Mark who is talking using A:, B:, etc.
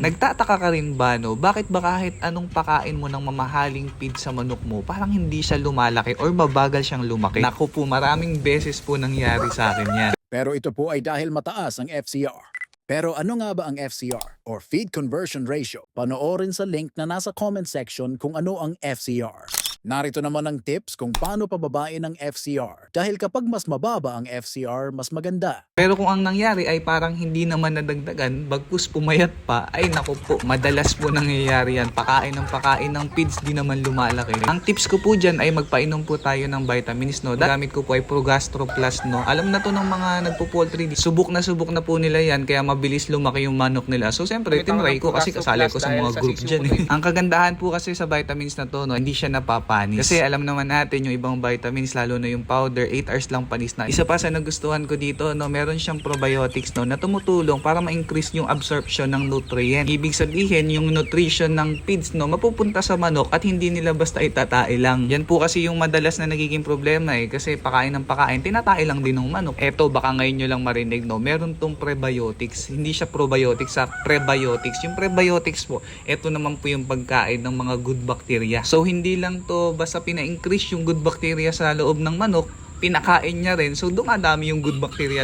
A: Nagtataka ka rin ba no, bakit ba kahit anong pakain mo ng mamahaling feed sa manok mo, parang hindi siya lumalaki or mabagal siyang lumaki? Naku po, maraming beses po nangyari sa akin yan.
B: Pero ito po ay dahil mataas ang FCR. Pero ano nga ba ang FCR or Feed Conversion Ratio? Panoorin sa link na nasa comment section kung ano ang FCR. Narito naman ang tips kung paano pababain ang FCR. Dahil kapag mas mababa ang FCR, mas maganda.
A: Pero kung ang nangyari ay parang hindi naman nadagdagan, bagkus pumayat pa, ay naku po, madalas po nangyayari yan. Pakain ng pakain ng feeds, di naman lumalaki. Ang tips ko po dyan ay magpainom po tayo ng vitamins, no? Gamit ko po ay Progastro Plus, no? Alam na to ng mga nagpo-poultry. Subok na subok na po nila yan, kaya mabilis lumaki yung manok nila. So, siyempre, tinry ko kasi kasali ko sa mga group dyan. Eh. Ang kagandahan po kasi sa vitamins na to, no? Hindi siya napapanis. Kasi alam naman natin yung ibang vitamins, lalo na yung powder, 8 hours lang panis na. Isa pa sa nagustuhan ko dito, no? Meron siyang probiotics, no? Na tumutulong para ma-increase yung absorption ng nutrient. Ibig sabihin, yung nutrition ng feeds, no? Mapupunta sa manok at hindi nila basta itatae lang. Yan po kasi yung madalas na nagiging problema eh. Kasi pakain ng pakain, tinatae lang din ng manok. Eto, baka ngayon nyo lang marinig, no? Meron tong prebiotics. Hindi siya probiotics, sa prebiotics. Yung prebiotics po, eto naman po yung pagkain ng mga good bacteria. So, hindi lang to basta pina-increase yung good bacteria sa loob ng manok, pinakain niya rin. So, dumadami yung good bacteria